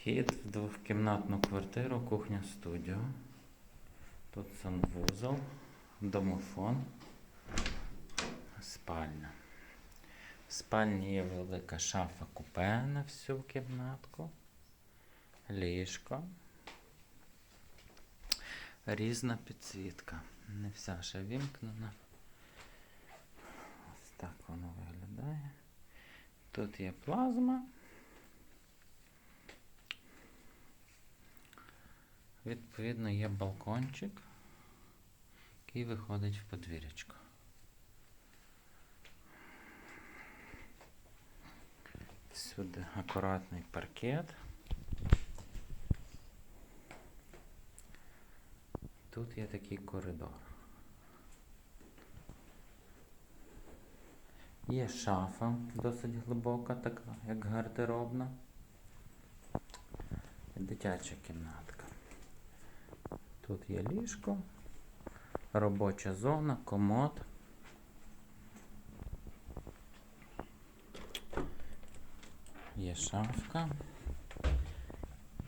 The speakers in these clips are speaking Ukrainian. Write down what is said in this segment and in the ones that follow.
Вхід в двохкімнатну квартиру, кухня студіо. Тут санвузол, домофон, спальня. В спальні є велика шафа купе на всю кімнатку, ліжко. Різна підсвітка. Не вся ще вімкнена. Ось так воно виглядає. Тут є плазма. Відповідно, є балкончик, який виходить в подвір'ячко. Всюди акуратний паркет. Тут є такий коридор. Є шафа досить глибока, така, як гардеробна. Дитяча кімнатка. Тут є ліжко, робоча зона, комод. Є шафка.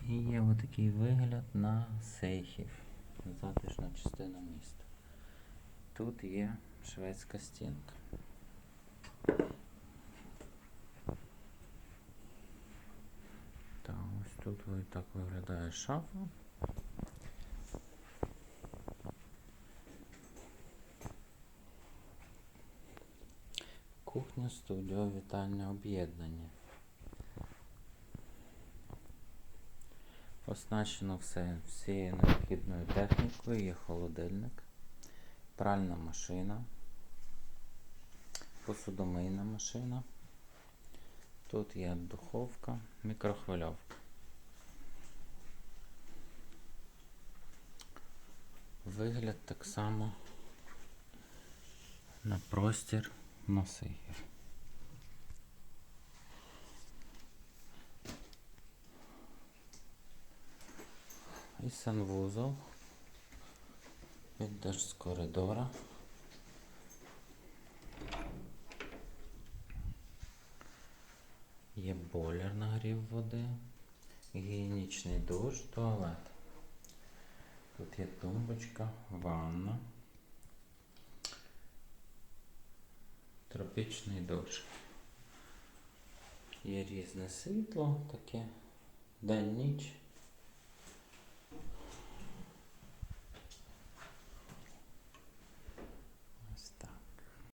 І є отакий вигляд на Сейхів. Затишна частина міста. Тут є шведська стінка. Так, ось тут так виглядає шафа. Кухня, студіо, вітальне об'єднання. Оснащено все всією необхідною технікою, є холодильник, пральна машина, посудомийна машина. Тут є духовка, мікрохвильовка. Вигляд так само на простір масивів. І санвузол. Теж з коридора. Є бойлер нагрів води, гігієнічний душ, туалет. Тут є тумбочка, ванна, тропічний дощ. Є різне світло, таке день-ніч.